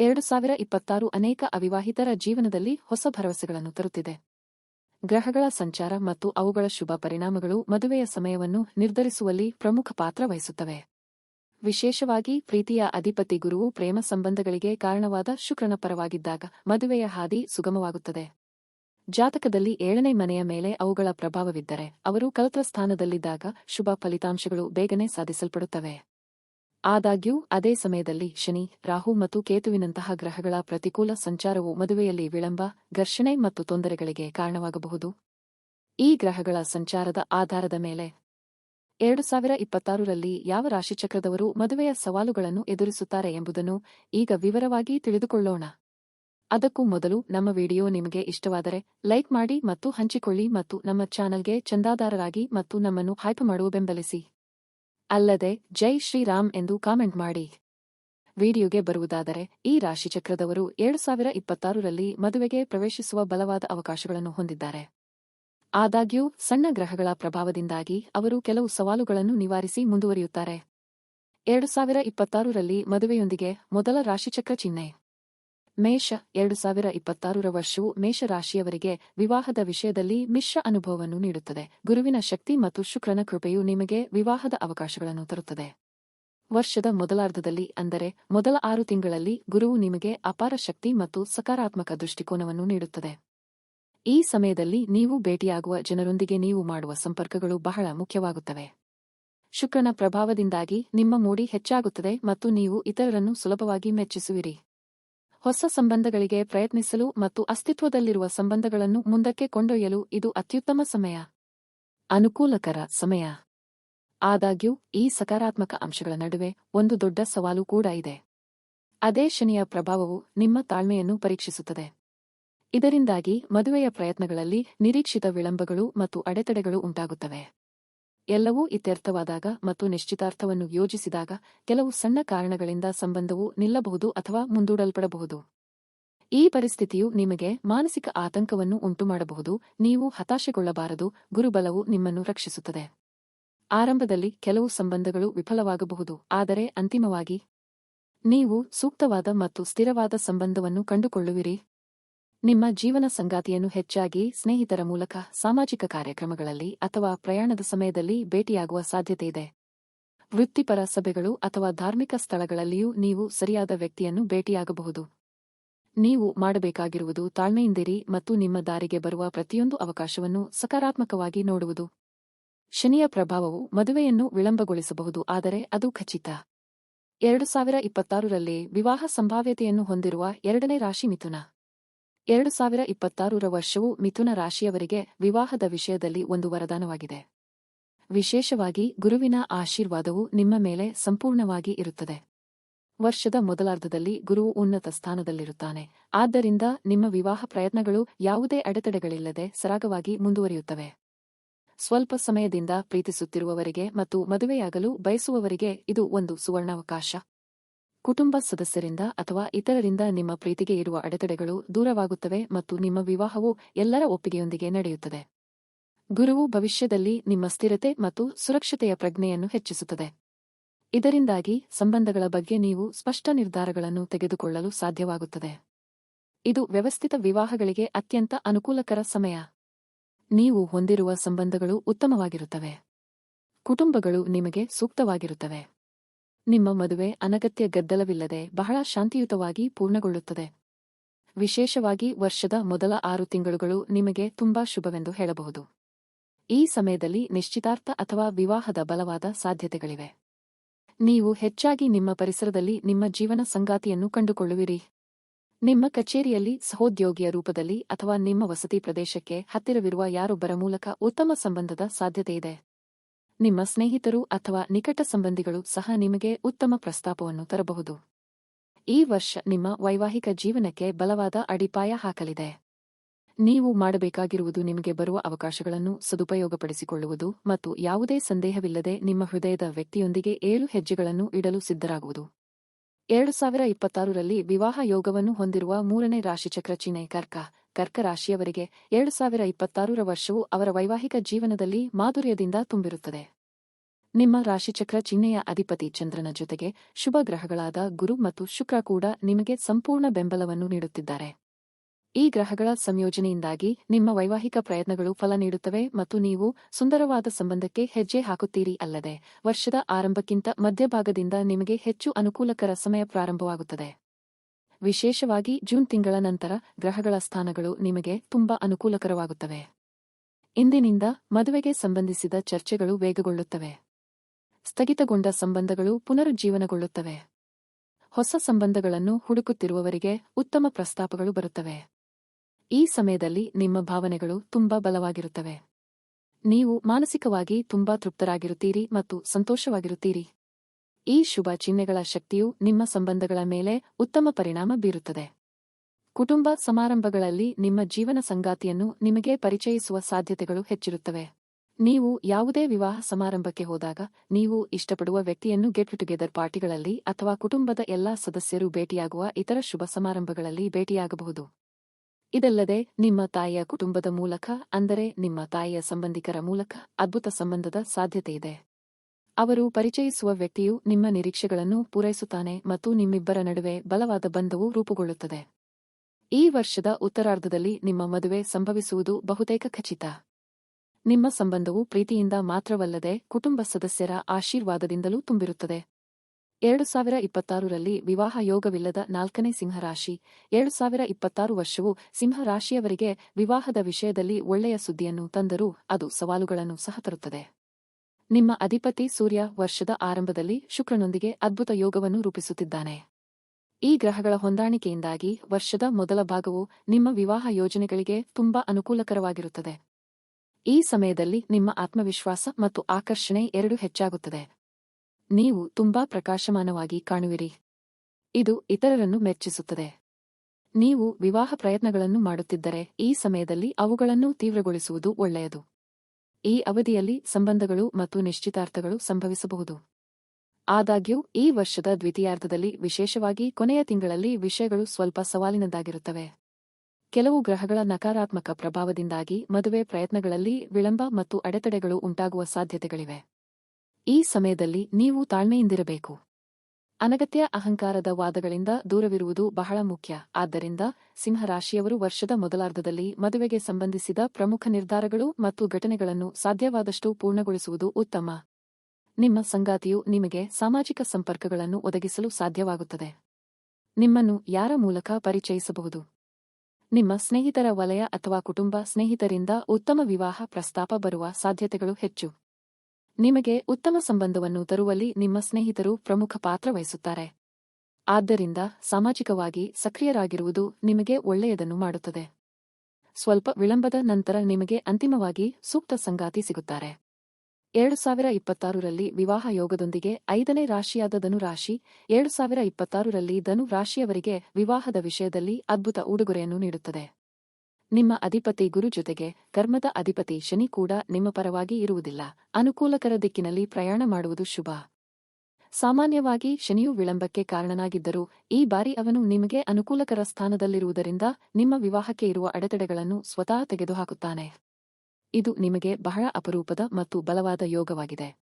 ಎರಡು ಸಾವಿರ ಇಪ್ಪತ್ತಾರು ಅನೇಕ ಅವಿವಾಹಿತರ ಜೀವನದಲ್ಲಿ ಹೊಸ ಭರವಸೆಗಳನ್ನು ತರುತ್ತಿದೆ. ಗ್ರಹಗಳ ಸಂಚಾರ ಮತ್ತು ಅವುಗಳ ಶುಭ ಪರಿಣಾಮಗಳು ಮದುವೆಯ ಸಮಯವನ್ನು ನಿರ್ಧರಿಸುವಲ್ಲಿ ಪ್ರಮುಖ ಪಾತ್ರ ವಹಿಸುತ್ತವೆ. ವಿಶೇಷವಾಗಿ ಪ್ರೀತಿಯ ಅಧಿಪತಿ ಗುರುವು ಪ್ರೇಮ ಸಂಬಂಧಗಳಿಗೆ ಕಾರಣವಾದ ಶುಕ್ರನ ಪರವಾಗಿದ್ದಾಗ ಮದುವೆಯ ಹಾದಿ ಸುಗಮವಾಗುತ್ತದೆ. ಜಾತಕದಲ್ಲಿ ಏಳನೇ ಮನೆಯ ಮೇಲೆ ಅವುಗಳ ಪ್ರಭಾವವಿದ್ದರೆ, ಅವರು ಕಲತ್ರ ಸ್ಥಾನದಲ್ಲಿದ್ದಾಗ ಶುಭ ಫಲಿತಾಂಶಗಳು ಬೇಗನೆ ಸಾಧಿಸಲ್ಪಡುತ್ತವೆ. ಆದಾಗ್ಯೂ, ಅದೇ ಸಮಯದಲ್ಲಿ ಶನಿ, ರಾಹು ಮತ್ತು ಕೇತುವಿನಂತಹ ಗ್ರಹಗಳ ಪ್ರತಿಕೂಲ ಸಂಚಾರವು ಮದುವೆಯಲ್ಲಿ ವಿಳಂಬ, ಘರ್ಷಣೆ ಮತ್ತು ತೊಂದರೆಗಳಿಗೆ ಕಾರಣವಾಗಬಹುದು. ಈ ಗ್ರಹಗಳ ಸಂಚಾರದ ಆಧಾರದ ಮೇಲೆ ಎರಡು ಸಾವಿರ ಇಪ್ಪತ್ತಾರರಲ್ಲಿ ಯಾವ ರಾಶಿಚಕ್ರದವರು ಮದುವೆಯ ಸವಾಲುಗಳನ್ನು ಎದುರಿಸುತ್ತಾರೆ ಎಂಬುದನ್ನು ಈಗ ವಿವರವಾಗಿ ತಿಳಿದುಕೊಳ್ಳೋಣ. ಅದಕ್ಕೂ ಮೊದಲು ನಮ್ಮ ವಿಡಿಯೋ ನಿಮಗೆ ಇಷ್ಟವಾದರೆ ಲೈಕ್ ಮಾಡಿ ಮತ್ತು ಹಂಚಿಕೊಳ್ಳಿ ಮತ್ತು ನಮ್ಮ ಚಾನಲ್ಗೆ ಚಂದಾದಾರರಾಗಿ ಮತ್ತು ನಮ್ಮನ್ನು ಹೈಪ್ ಮಾಡುವ ಬೆಂಬಲಿಸಿ. ಅಲ್ಲದೆ ಜೈ ಶ್ರೀರಾಮ್ ಎಂದು ಕಾಮೆಂಟ್ ಮಾಡಿ. ವಿಡಿಯೋಗೆ ಬರುವುದಾದರೆ ಈ ರಾಶಿಚಕ್ರದವರು ಎರಡು ಸಾವಿರ ಇಪ್ಪತ್ತಾರರಲ್ಲಿ ಮದುವೆಗೆ ಪ್ರವೇಶಿಸುವ ಬಲವಾದ ಅವಕಾಶಗಳನ್ನು ಹೊಂದಿದ್ದಾರೆ. ಆದಾಗ್ಯೂ, ಸಣ್ಣ ಗ್ರಹಗಳ ಪ್ರಭಾವದಿಂದಾಗಿ ಅವರು ಕೆಲವು ಸವಾಲುಗಳನ್ನು ನಿವಾರಿಸಿ ಮುಂದುವರಿಯುತ್ತಾರೆ. ಎರಡು ಸಾವಿರ ಇಪ್ಪತ್ತಾರರಲ್ಲಿ ಮದುವೆಯೊಂದಿಗೆ ಮೊದಲ ರಾಶಿಚಕ್ರ ಚಿಹ್ನೆ. ಮೇಷ ಎರಡು ಸಾವಿರ ಇಪ್ಪತ್ತಾರರ ವರ್ಷವು ಮೇಷರಾಶಿಯವರಿಗೆ ವಿವಾಹದ ವಿಷಯದಲ್ಲಿ ಮಿಶ್ರ ಅನುಭವವನ್ನು ನೀಡುತ್ತದೆ. ಗುರುವಿನ ಶಕ್ತಿ ಮತ್ತು ಶುಕ್ರನ ಕೃಪೆಯು ನಿಮಗೆ ವಿವಾಹದ ಅವಕಾಶಗಳನ್ನು ತರುತ್ತದೆ. ವರ್ಷದ ಮೊದಲಾರ್ಧದಲ್ಲಿ, ಅಂದರೆ ಮೊದಲ ಆರು ತಿಂಗಳಲ್ಲಿ, ಗುರುವು ನಿಮಗೆ ಅಪಾರ ಶಕ್ತಿ ಮತ್ತು ಸಕಾರಾತ್ಮಕ ದೃಷ್ಟಿಕೋನವನ್ನು ನೀಡುತ್ತದೆ. ಈ ಸಮಯದಲ್ಲಿ ನೀವು ಭೇಟಿಯಾಗುವ ಜನರೊಂದಿಗೆ ನೀವು ಮಾಡುವ ಸಂಪರ್ಕಗಳು ಬಹಳ ಮುಖ್ಯವಾಗುತ್ತವೆ. ಶುಕ್ರನ ಪ್ರಭಾವದಿಂದಾಗಿ ನಿಮ್ಮ ಮೂಡಿ ಹೆಚ್ಚಾಗುತ್ತದೆ ಮತ್ತು ನೀವು ಇತರರನ್ನು ಸುಲಭವಾಗಿ ಮೆಚ್ಚಿಸುವಿರಿ. ಹೊಸ ಸಂಬಂಧಗಳಿಗೆ ಪ್ರಯತ್ನಿಸಲು ಮತ್ತು ಅಸ್ತಿತ್ವದಲ್ಲಿರುವ ಸಂಬಂಧಗಳನ್ನು ಮುಂದಕ್ಕೆ ಕೊಂಡೊಯ್ಯಲು ಇದು ಅತ್ಯುತ್ತಮ ಸಮಯ. ಅನುಕೂಲಕರ ಸಮಯ. ಆದಾಗ್ಯೂ, ಈ ಸಕಾರಾತ್ಮಕ ಅಂಶಗಳ ನಡುವೆ ಒಂದು ದೊಡ್ಡ ಸವಾಲು ಕೂಡ ಇದೆ. ಅದೇ ಶನಿಯ ಪ್ರಭಾವವು ನಿಮ್ಮ ತಾಳ್ಮೆಯನ್ನು ಪರೀಕ್ಷಿಸುತ್ತದೆ. ಇದರಿಂದಾಗಿ ಮದುವೆಯ ಪ್ರಯತ್ನಗಳಲ್ಲಿ ನಿರೀಕ್ಷಿತ ವಿಳಂಬಗಳು ಮತ್ತು ಅಡೆತಡೆಗಳು ಉಂಟಾಗುತ್ತವೆ. ಎಲ್ಲವೂ ಇತ್ಯರ್ಥವಾದಾಗ ಮತ್ತು ನಿಶ್ಚಿತಾರ್ಥವನ್ನು ಯೋಜಿಸಿದಾಗ ಕೆಲವು ಸಣ್ಣ ಕಾರಣಗಳಿಂದ ಸಂಬಂಧವು ನಿಲ್ಲಬಹುದು ಅಥವಾ ಮುಂದೂಡಲ್ಪಡಬಹುದು. ಈ ಪರಿಸ್ಥಿತಿಯು ನಿಮಗೆ ಮಾನಸಿಕ ಆತಂಕವನ್ನು ಉಂಟುಮಾಡಬಹುದು, ನೀವು ಹತಾಶೆಗೊಳ್ಳಬಾರದು, ಗುರುಬಲವು ನಿಮ್ಮನ್ನು ರಕ್ಷಿಸುತ್ತದೆ. ಆರಂಭದಲ್ಲಿ ಕೆಲವು ಸಂಬಂಧಗಳು ವಿಫಲವಾಗಬಹುದು, ಆದರೆ ಅಂತಿಮವಾಗಿ ನೀವು ಸೂಕ್ತವಾದ ಮತ್ತು ಸ್ಥಿರವಾದ ಸಂಬಂಧವನ್ನು ಕಂಡುಕೊಳ್ಳುವಿರಿ. ನಿಮ್ಮ ಜೀವನ ಸಂಗಾತಿಯನ್ನು ಹೆಚ್ಚಾಗಿ ಸ್ನೇಹಿತರ ಮೂಲಕ ಸಾಮಾಜಿಕ ಕಾರ್ಯಕ್ರಮಗಳಲ್ಲಿ ಅಥವಾ ಪ್ರಯಾಣದ ಸಮಯದಲ್ಲಿ ಭೇಟಿಯಾಗುವ ಸಾಧ್ಯತೆಯಿದೆ ವೃತ್ತಿಪರ ಸಭೆಗಳು ಅಥವಾ ಧಾರ್ಮಿಕ ಸ್ಥಳಗಳಲ್ಲಿಯೂ ನೀವು ಸರಿಯಾದ ವ್ಯಕ್ತಿಯನ್ನು ಭೇಟಿಯಾಗಬಹುದು. ನೀವು ಮಾಡಬೇಕಾಗಿರುವುದು ತಾಳ್ಮೆಯಿಂದಿರಿ ಮತ್ತು ನಿಮ್ಮ ದಾರಿಗೆ ಬರುವ ಪ್ರತಿಯೊಂದು ಅವಕಾಶವನ್ನು ಸಕಾರಾತ್ಮಕವಾಗಿ ನೋಡುವುದು. ಶನಿಯ ಪ್ರಭಾವವು ಮದುವೆಯನ್ನು ವಿಳಂಬಗೊಳಿಸಬಹುದು, ಆದರೆ ಅದು ಖಚಿತ. ಎರಡು ಸಾವಿರ ಇಪ್ಪತ್ತಾರರಲ್ಲಿ ವಿವಾಹ ಸಂಭಾವ್ಯತೆಯನ್ನು ಹೊಂದಿರುವ ಎರಡನೇ ರಾಶಿ ಮಿಥುನ. ಎರಡು ಸಾವಿರ ಇಪ್ಪತ್ತಾರರ ವರ್ಷವು ಮಿಥುನ ರಾಶಿಯವರಿಗೆ ವಿವಾಹದ ವಿಷಯದಲ್ಲಿ ಒಂದು ವರದಾನವಾಗಿದೆ. ವಿಶೇಷವಾಗಿ ಗುರುವಿನ ಆಶೀರ್ವಾದವು ನಿಮ್ಮ ಮೇಲೆ ಸಂಪೂರ್ಣವಾಗಿ ಇರುತ್ತದೆ. ವರ್ಷದ ಮೊದಲಾರ್ಧದಲ್ಲಿ ಗುರುವು ಉನ್ನತ ಸ್ಥಾನದಲ್ಲಿರುತ್ತಾನೆ. ಆದ್ದರಿಂದ ನಿಮ್ಮ ವಿವಾಹ ಪ್ರಯತ್ನಗಳು ಯಾವುದೇ ಅಡೆತಡೆಗಳಿಲ್ಲದೆ ಸರಾಗವಾಗಿ ಮುಂದುವರಿಯುತ್ತವೆ. ಸ್ವಲ್ಪ ಸಮಯದಿಂದ ಪ್ರೀತಿಸುತ್ತಿರುವವರಿಗೆ ಮತ್ತು ಮದುವೆಯಾಗಲು ಬಯಸುವವರಿಗೆ ಇದು ಒಂದು ಸುವರ್ಣಾವಕಾಶ. ಕುಟುಂಬ ಸದಸ್ಯರಿಂದ ಅಥವಾ ಇತರರಿಂದ ನಿಮ್ಮ ಪ್ರೀತಿಗೆ ಇರುವ ಅಡೆತಡೆಗಳು ದೂರವಾಗುತ್ತವೆ ಮತ್ತು ನಿಮ್ಮ ವಿವಾಹವು ಎಲ್ಲರ ಒಪ್ಪಿಗೆಯೊಂದಿಗೆ ನಡೆಯುತ್ತದೆ. ಗುರುವು ಭವಿಷ್ಯದಲ್ಲಿ ನಿಮ್ಮ ಸ್ಥಿರತೆ ಮತ್ತು ಸುರಕ್ಷತೆಯ ಪ್ರಜ್ಞೆಯನ್ನು ಹೆಚ್ಚಿಸುತ್ತದೆ. ಇದರಿಂದಾಗಿ ಸಂಬಂಧಗಳ ಬಗ್ಗೆ ನೀವು ಸ್ಪಷ್ಟ ನಿರ್ಧಾರಗಳನ್ನು ತೆಗೆದುಕೊಳ್ಳಲು ಸಾಧ್ಯವಾಗುತ್ತದೆ. ಇದು ವ್ಯವಸ್ಥಿತ ವಿವಾಹಗಳಿಗೆ ಅತ್ಯಂತ ಅನುಕೂಲಕರ ಸಮಯ. ನೀವು ಹೊಂದಿರುವ ಸಂಬಂಧಗಳು ಉತ್ತಮವಾಗಿರುತ್ತವೆ. ಕುಟುಂಬಗಳು ನಿಮಗೆ ಸೂಕ್ತವಾಗಿರುತ್ತವೆ. ನಿಮ್ಮ ಮದುವೆ ಅನಗತ್ಯ ಗದ್ದಲವಿಲ್ಲದೆ ಬಹಳ ಶಾಂತಿಯುತವಾಗಿ ಪೂರ್ಣಗೊಳ್ಳುತ್ತದೆ. ವಿಶೇಷವಾಗಿ ವರ್ಷದ ಮೊದಲ ಆರು ತಿಂಗಳುಗಳು ನಿಮಗೆ ತುಂಬಾ ಶುಭವೆಂದು ಹೇಳಬಹುದು. ಈ ಸಮಯದಲ್ಲಿ ನಿಶ್ಚಿತಾರ್ಥ ಅಥವಾ ವಿವಾಹದ ಬಲವಾದ ಸಾಧ್ಯತೆಗಳಿವೆ. ನೀವು ಹೆಚ್ಚಾಗಿ ನಿಮ್ಮ ಪರಿಸರದಲ್ಲಿ ನಿಮ್ಮ ಜೀವನ ಸಂಗಾತಿಯನ್ನು ಕಂಡುಕೊಳ್ಳುವಿರಿ. ನಿಮ್ಮ ಕಚೇರಿಯಲ್ಲಿ ಸಹೋದ್ಯೋಗಿಯ ರೂಪದಲ್ಲಿ ಅಥವಾ ನಿಮ್ಮ ವಸತಿ ಪ್ರದೇಶಕ್ಕೆ ಹತ್ತಿರವಿರುವ ಯಾರೊಬ್ಬರ ಮೂಲಕ ಉತ್ತಮ ಸಂಬಂಧದ ಸಾಧ್ಯತೆಯಿದೆ ನಿಮ್ಮ ಸ್ನೇಹಿತರು ಅಥವಾ ನಿಕಟ ಸಂಬಂಧಿಗಳು ಸಹ ನಿಮಗೆ ಉತ್ತಮ ಪ್ರಸ್ತಾಪವನ್ನು ತರಬಹುದು. ಈ ವರ್ಷ ನಿಮ್ಮ ವೈವಾಹಿಕ ಜೀವನಕ್ಕೆ ಬಲವಾದ ಅಡಿಪಾಯ ಹಾಕಲಿದೆ. ನೀವು ಮಾಡಬೇಕಾಗಿರುವುದು ನಿಮಗೆ ಬರುವ ಅವಕಾಶಗಳನ್ನು ಸದುಪಯೋಗಪಡಿಸಿಕೊಳ್ಳುವುದು ಮತ್ತು ಯಾವುದೇ ಸಂದೇಹವಿಲ್ಲದೆ ನಿಮ್ಮ ಹೃದಯದ ವ್ಯಕ್ತಿಯೊಂದಿಗೆ ಏಳು ಹೆಜ್ಜೆಗಳನ್ನು ಇಡಲು ಸಿದ್ಧರಾಗುವುದು. ಎರಡು ಸಾವಿರ ಇಪ್ಪತ್ತಾರರಲ್ಲಿ ವಿವಾಹ ಯೋಗವನ್ನು ಹೊಂದಿರುವ ಮೂರನೇ ರಾಶಿಚಕ್ರ ಚಿಹ್ನೆ ಕರ್ಕ ಕರ್ಕ ರಾಶಿಯವರಿಗೆ ಎರಡು ಸಾವಿರ ಇಪ್ಪತ್ತಾರರ ವರ್ಷವು ಅವರ ವೈವಾಹಿಕ ಜೀವನದಲ್ಲಿ ಮಾಧುರ್ಯದಿಂದ ತುಂಬಿರುತ್ತದೆ. ನಿಮ್ಮ ರಾಶಿಚಕ್ರ ಚಿಹ್ನೆಯ ಅಧಿಪತಿ ಚಂದ್ರನ ಜೊತೆಗೆ ಶುಭ ಗ್ರಹಗಳಾದ ಗುರು ಮತ್ತು ಶುಕ್ರ ಕೂಡ ನಿಮಗೆ ಸಂಪೂರ್ಣ ಬೆಂಬಲವನ್ನು ನೀಡುತ್ತಿದ್ದಾರೆ. ಈ ಗ್ರಹಗಳ ಸಂಯೋಜನೆಯಿಂದಾಗಿ ನಿಮ್ಮ ವೈವಾಹಿಕ ಪ್ರಯತ್ನಗಳು ಫಲ ನೀಡುತ್ತವೆ ಮತ್ತು ನೀವು ಸುಂದರವಾದ ಸಂಬಂಧಕ್ಕೆ ಹೆಜ್ಜೆ ಹಾಕುತ್ತೀರಿ ಅಲ್ಲದೆ, ವರ್ಷದ ಆರಂಭಕ್ಕಿಂತ ಮಧ್ಯಭಾಗದಿಂದ ನಿಮಗೆ ಹೆಚ್ಚು ಅನುಕೂಲಕರ ಸಮಯ ಪ್ರಾರಂಭವಾಗುತ್ತದೆ. ವಿಶೇಷವಾಗಿ ಜೂನ್ ತಿಂಗಳ ನಂತರ ಗ್ರಹಗಳ ಸ್ಥಾನಗಳು ನಿಮಗೆ ತುಂಬಾ ಅನುಕೂಲಕರವಾಗುತ್ತವೆ. ಇಂದಿನಿಂದ ಮದುವೆಗೆ ಸಂಬಂಧಿಸಿದ ಚರ್ಚೆಗಳು ವೇಗಗೊಳ್ಳುತ್ತವೆ. ಸ್ಥಗಿತಗೊಂಡ ಸಂಬಂಧಗಳು ಪುನರುಜ್ಜೀವನಗೊಳ್ಳುತ್ತವೆ. ಹೊಸ ಸಂಬಂಧಗಳನ್ನು ಹುಡುಕುತ್ತಿರುವವರಿಗೆ ಉತ್ತಮ ಪ್ರಸ್ತಾಪಗಳು ಬರುತ್ತವೆ. ಈ ಸಮಯದಲ್ಲಿ ನಿಮ್ಮ ಭಾವನೆಗಳು ತುಂಬಾ ಬಲವಾಗಿರುತ್ತವೆ. ನೀವು ಮಾನಸಿಕವಾಗಿ ತುಂಬಾ ತೃಪ್ತರಾಗಿರುತ್ತೀರಿ ಮತ್ತು ಸಂತೋಷವಾಗಿರುತ್ತೀರಿ. ಈ ಶುಭ ಚಿಹ್ನೆಗಳ ಶಕ್ತಿಯು ನಿಮ್ಮ ಸಂಬಂಧಗಳ ಮೇಲೆ ಉತ್ತಮ ಪರಿಣಾಮ ಬೀರುತ್ತದೆ. ಕುಟುಂಬ ಸಮಾರಂಭಗಳಲ್ಲಿ ನಿಮ್ಮ ಜೀವನ ಸಂಗಾತಿಯನ್ನು ನಿಮಗೆ ಪರಿಚಯಿಸುವ ಸಾಧ್ಯತೆಗಳು ಹೆಚ್ಚಿರುತ್ತವೆ. ನೀವು ಯಾವುದೇ ವಿವಾಹ ಸಮಾರಂಭಕ್ಕೆ ಹೋದಾಗ ನೀವು ಇಷ್ಟಪಡುವ ವ್ಯಕ್ತಿಯನ್ನು ಗೆಟ್ ಟುಗೆದರ್ ಪಾರ್ಟಿಗಳಲ್ಲಿ ಅಥವಾ ಕುಟುಂಬದ ಎಲ್ಲಾ ಸದಸ್ಯರು ಭೇಟಿಯಾಗುವ ಇತರ ಶುಭ ಸಮಾರಂಭಗಳಲ್ಲಿ ಭೇಟಿಯಾಗಬಹುದು. ಇದಲ್ಲದೆ, ನಿಮ್ಮ ತಾಯಿಯ ಕುಟುಂಬದ ಮೂಲಕ, ಅಂದರೆ ನಿಮ್ಮ ತಾಯಿಯ ಸಂಬಂಧಿಕರ ಮೂಲಕ ಅದ್ಭುತ ಸಂಬಂಧದ ಸಾಧ್ಯತೆಯಿದೆ ಅವರು ಪರಿಚಯಿಸುವ ವ್ಯಕ್ತಿಯು ನಿಮ್ಮ ನಿರೀಕ್ಷೆಗಳನ್ನು ಪೂರೈಸುತ್ತಾನೆ ಮತ್ತು ನಿಮ್ಮಿಬ್ಬರ ನಡುವೆ ಬಲವಾದ ಬಂಧವು ರೂಪುಗೊಳ್ಳುತ್ತದೆ. ಈ ವರ್ಷದ ಉತ್ತರಾರ್ಧದಲ್ಲಿ ನಿಮ್ಮ ಮದುವೆ ಸಂಭವಿಸುವುದು ಬಹುತೇಕ ಖಚಿತ. ನಿಮ್ಮ ಸಂಬಂಧವು ಪ್ರೀತಿಯಿಂದ ಮಾತ್ರವಲ್ಲದೆ ಕುಟುಂಬ ಸದಸ್ಯರ ಆಶೀರ್ವಾದದಿಂದಲೂ ತುಂಬಿರುತ್ತದೆ. ಎರಡು ಸಾವಿರ ಇಪ್ಪತ್ತಾರರಲ್ಲಿ ವಿವಾಹ ಯೋಗವಿಲ್ಲದ ನಾಲ್ಕನೇ ಸಿಂಹರಾಶಿ, ಎರಡು ಸಾವಿರ ಇಪ್ಪತ್ತಾರು ವರ್ಷವು ಸಿಂಹರಾಶಿಯವರಿಗೆ ವಿವಾಹದ ವಿಷಯದಲ್ಲಿ ಒಳ್ಳೆಯ ಸುದ್ದಿಯನ್ನು ತಂದರೂ ಅದು ಸವಾಲುಗಳನ್ನು ಸಹ ತರುತ್ತದೆ. ನಿಮ್ಮ ಅಧಿಪತಿ ಸೂರ್ಯ ವರ್ಷದ ಆರಂಭದಲ್ಲಿ ಶುಕ್ರನೊಂದಿಗೆ ಅದ್ಭುತ ಯೋಗವನ್ನು ರೂಪಿಸುತ್ತಿದ್ದಾನೆ. ಈ ಗ್ರಹಗಳ ಹೊಂದಾಣಿಕೆಯಿಂದಾಗಿ ವರ್ಷದ ಮೊದಲ ಭಾಗವು ನಿಮ್ಮ ವಿವಾಹ ಯೋಜನೆಗಳಿಗೆ ತುಂಬಾ ಅನುಕೂಲಕರವಾಗಿರುತ್ತದೆ. ಈ ಸಮಯದಲ್ಲಿ ನಿಮ್ಮ ಆತ್ಮವಿಶ್ವಾಸ ಮತ್ತು ಆಕರ್ಷಣೆ ಎರಡೂ ಹೆಚ್ಚಾಗುತ್ತದೆ. ನೀವು ತುಂಬಾ ಪ್ರಕಾಶಮಾನವಾಗಿ ಕಾಣುವಿರಿ. ಇದು ಇತರರನ್ನು ಮೆಚ್ಚಿಸುತ್ತದೆ. ನೀವು ವಿವಾಹ ಪ್ರಯತ್ನಗಳನ್ನು ಮಾಡುತ್ತಿದ್ದರೆ ಈ ಸಮಯದಲ್ಲಿ ಅವುಗಳನ್ನು ತೀವ್ರಗೊಳಿಸುವುದು ಒಳ್ಳೆಯದು. ಈ ಅವಧಿಯಲ್ಲಿ ಸಂಬಂಧಗಳು ಮತ್ತು ನಿಶ್ಚಿತಾರ್ಥಗಳು ಸಂಭವಿಸಬಹುದು. ಆದಾಗ್ಯೂ, ಈ ವರ್ಷದ ದ್ವಿತೀಯಾರ್ಧದಲ್ಲಿ ವಿಶೇಷವಾಗಿ ಕೊನೆಯ ತಿಂಗಳಲ್ಲಿ ವಿಷಯಗಳು ಸ್ವಲ್ಪ ಸವಾಲಿನದ್ದಾಗಿರುತ್ತವೆ. ಕೆಲವು ಗ್ರಹಗಳ ನಕಾರಾತ್ಮಕ ಪ್ರಭಾವದಿಂದಾಗಿ ಮದುವೆ ಪ್ರಯತ್ನಗಳಲ್ಲಿ ವಿಳಂಬ ಮತ್ತು ಅಡೆತಡೆಗಳು ಉಂಟಾಗುವ ಸಾಧ್ಯತೆಗಳಿವೆ. ಈ ಸಮಯದಲ್ಲಿ ನೀವು ತಾಳ್ಮೆಯಿಂದಿರಬೇಕು. ಅನಗತ್ಯ ಅಹಂಕಾರದ ವಾದಗಳಿಂದ ದೂರವಿರುವುದು ಬಹಳ ಮುಖ್ಯ. ಆದ್ದರಿಂದ ಸಿಂಹರಾಶಿಯವರು ವರ್ಷದ ಮೊದಲಾರ್ಧದಲ್ಲಿ ಮದುವೆಗೆ ಸಂಬಂಧಿಸಿದ ಪ್ರಮುಖ ನಿರ್ಧಾರಗಳು ಮತ್ತು ಘಟನೆಗಳನ್ನು ಸಾಧ್ಯವಾದಷ್ಟು ಪೂರ್ಣಗೊಳಿಸುವುದು ಉತ್ತಮ. ನಿಮ್ಮ ಸಂಗಾತಿಯು ನಿಮಗೆ ಸಾಮಾಜಿಕ ಸಂಪರ್ಕಗಳನ್ನು ಒದಗಿಸಲು ಸಾಧ್ಯವಾಗುತ್ತದೆ. ನಿಮ್ಮನ್ನು ಯಾರ ಮೂಲಕ ಪರಿಚಯಿಸಬಹುದು? ನಿಮ್ಮ ಸ್ನೇಹಿತರ ವಲಯ ಅಥವಾ ಕುಟುಂಬ ಸ್ನೇಹಿತರಿಂದ ಉತ್ತಮ ವಿವಾಹ ಪ್ರಸ್ತಾಪ ಬರುವ ಸಾಧ್ಯತೆಗಳು ಹೆಚ್ಚು. ನಿಮಗೆ ಉತ್ತಮ ಸಂಬಂಧವನ್ನು ತರುವಲ್ಲಿ ನಿಮ್ಮ ಸ್ನೇಹಿತರು ಪ್ರಮುಖ ಪಾತ್ರ ವಹಿಸುತ್ತಾರೆ. ಆದ್ದರಿಂದ ಸಾಮಾಜಿಕವಾಗಿ ಸಕ್ರಿಯರಾಗಿರುವುದು ನಿಮಗೆ ಒಳ್ಳೆಯದನ್ನು ಮಾಡುತ್ತದೆ. ಸ್ವಲ್ಪ ವಿಳಂಬದ ನಂತರ ನಿಮಗೆ ಅಂತಿಮವಾಗಿ ಸೂಕ್ತ ಸಂಗಾತಿ ಸಿಗುತ್ತಾರೆ. ಎರಡು ಸಾವಿರ ಇಪ್ಪತ್ತಾರರಲ್ಲಿ ವಿವಾಹ ಯೋಗದೊಂದಿಗೆ ಐದನೇ ರಾಶಿಯಾದ ಧನು ರಾಶಿ ಎರಡು ಸಾವಿರ ಇಪ್ಪತ್ತಾರರಲ್ಲಿ ಧನು ರಾಶಿಯವರಿಗೆ ವಿವಾಹದ ವಿಷಯದಲ್ಲಿ ಅದ್ಭುತ ಉಡುಗೊರೆಯನ್ನು ನೀಡುತ್ತದೆ. ನಿಮ್ಮ ಅಧಿಪತಿ ಗುರು ಜೊತೆಗೆ ಕರ್ಮದ ಅಧಿಪತಿ ಶನಿ ಕೂಡ ನಿಮ್ಮ ಪರವಾಗಿ ಇರುವುದಿಲ್ಲ. ಅನುಕೂಲಕರ ದಿಕ್ಕಿನಲ್ಲಿ ಪ್ರಯಾಣ ಮಾಡುವುದು ಶುಭ. ಸಾಮಾನ್ಯವಾಗಿ ಶನಿಯು ವಿಳಂಬಕ್ಕೆ ಕಾರಣನಾಗಿದ್ದರೂ, ಈ ಬಾರಿ ಅವನು ನಿಮಗೆ ಅನುಕೂಲಕರ ಸ್ಥಾನದಲ್ಲಿರುವುದರಿಂದ ನಿಮ್ಮ ವಿವಾಹಕ್ಕೆ ಇರುವ ಅಡೆತಡೆಗಳನ್ನು ಸ್ವತಃ ತೆಗೆದುಹಾಕುತ್ತಾನೆ. ಇದು ನಿಮಗೆ ಬಹಳ ಅಪರೂಪದ ಮತ್ತು ಬಲವಾದ ಯೋಗವಾಗಿದೆ.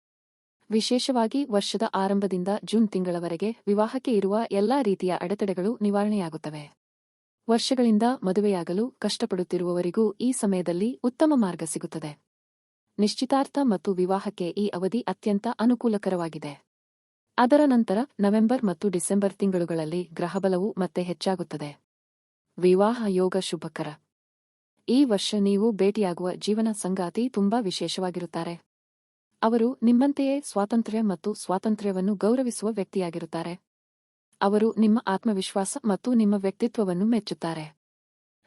ವಿಶೇಷವಾಗಿ ವರ್ಷದ ಆರಂಭದಿಂದ ಜೂನ್ ತಿಂಗಳವರೆಗೆ ವಿವಾಹಕ್ಕೆ ಇರುವ ಎಲ್ಲಾ ರೀತಿಯ ಅಡೆತಡೆಗಳು ನಿವಾರಣೆಯಾಗುತ್ತವೆ. ವರ್ಷಗಳಿಂದ ಮದುವೆಯಾಗಲು ಕಷ್ಟಪಡುತ್ತಿರುವವರಿಗೂ ಈ ಸಮಯದಲ್ಲಿ ಉತ್ತಮ ಮಾರ್ಗ ಸಿಗುತ್ತದೆ. ನಿಶ್ಚಿತಾರ್ಥ ಮತ್ತು ವಿವಾಹಕ್ಕೆ ಈ ಅವಧಿ ಅತ್ಯಂತ ಅನುಕೂಲಕರವಾಗಿದೆ. ಅದರ ನಂತರ ನವೆಂಬರ್ ಮತ್ತು ಡಿಸೆಂಬರ್ ತಿಂಗಳುಗಳಲ್ಲಿ ಗ್ರಹಬಲವು ಮತ್ತೆ ಹೆಚ್ಚಾಗುತ್ತದೆ. ವಿವಾಹ ಯೋಗ ಶುಭಕರ. ಈ ವರ್ಷ ನೀವು ಭೇಟಿಯಾಗುವ ಜೀವನ ಸಂಗಾತಿ ತುಂಬಾ ವಿಶೇಷವಾಗಿರುತ್ತಾರೆ. ಅವರು ನಿಮ್ಮಂತೆಯೇ ಸ್ವಾತಂತ್ರ್ಯ ಮತ್ತು ಸ್ವಾತಂತ್ರ್ಯವನ್ನು ಗೌರವಿಸುವ ವ್ಯಕ್ತಿಯಾಗಿರುತ್ತಾರೆ. ಅವರು ನಿಮ್ಮ ಆತ್ಮವಿಶ್ವಾಸ ಮತ್ತು ನಿಮ್ಮ ವ್ಯಕ್ತಿತ್ವವನ್ನು ಮೆಚ್ಚುತ್ತಾರೆ.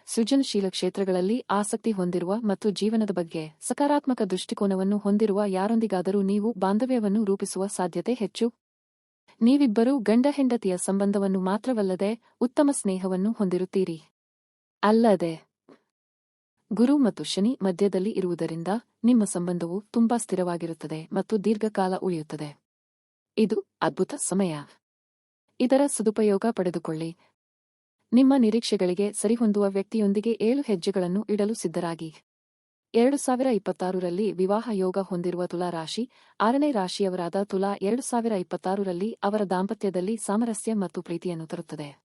ಸೃಜನಶೀಲ ಕ್ಷೇತ್ರಗಳಲ್ಲಿ ಆಸಕ್ತಿ ಹೊಂದಿರುವ ಮತ್ತು ಜೀವನದ ಬಗ್ಗೆ ಸಕಾರಾತ್ಮಕ ದೃಷ್ಟಿಕೋನವನ್ನು ಹೊಂದಿರುವ ಯಾರೊಂದಿಗಾದರೂ ನೀವು ಬಾಂಧವ್ಯವನ್ನು ರೂಪಿಸುವ ಸಾಧ್ಯತೆ ಹೆಚ್ಚು. ನೀವಿಬ್ಬರೂ ಗಂಡ ಹೆಂಡತಿಯ ಸಂಬಂಧವನ್ನು ಮಾತ್ರವಲ್ಲದೆ ಉತ್ತಮ ಸ್ನೇಹವನ್ನು ಹೊಂದಿರುತ್ತೀರಿ. ಅಲ್ಲದೆ, ಗುರು ಮತ್ತು ಶನಿ ಮಧ್ಯದಲ್ಲಿ ಇರುವುದರಿಂದ ನಿಮ್ಮ ಸಂಬಂಧವು ತುಂಬಾ ಸ್ಥಿರವಾಗಿರುತ್ತದೆ ಮತ್ತು ದೀರ್ಘಕಾಲ ಉಳಿಯುತ್ತದೆ. ಇದು ಅದ್ಭುತ ಸಮಯ. ಇದರ ಸದುಪಯೋಗ ಪಡೆದುಕೊಳ್ಳಿ. ನಿಮ್ಮ ನಿರೀಕ್ಷೆಗಳಿಗೆ ಸರಿಹೊಂದುವ ವ್ಯಕ್ತಿಯೊಂದಿಗೆ ಏಳು ಹೆಜ್ಜೆಗಳನ್ನು ಇಡಲು ಸಿದ್ಧರಾಗಿ. ಎರಡು ಸಾವಿರ ಇಪ್ಪತ್ತಾರರಲ್ಲಿ ವಿವಾಹ ಯೋಗ ಹೊಂದಿರುವ ತುಲಾ ರಾಶಿ, ಆರನೇ ರಾಶಿಯವರಾದ ತುಲಾ ಎರಡು ಸಾವಿರ ಇಪ್ಪತ್ತಾರರಲ್ಲಿ ಅವರ ದಾಂಪತ್ಯದಲ್ಲಿ ಸಾಮರಸ್ಯ ಮತ್ತು ಪ್ರೀತಿಯನ್ನು ತರುತ್ತದೆ.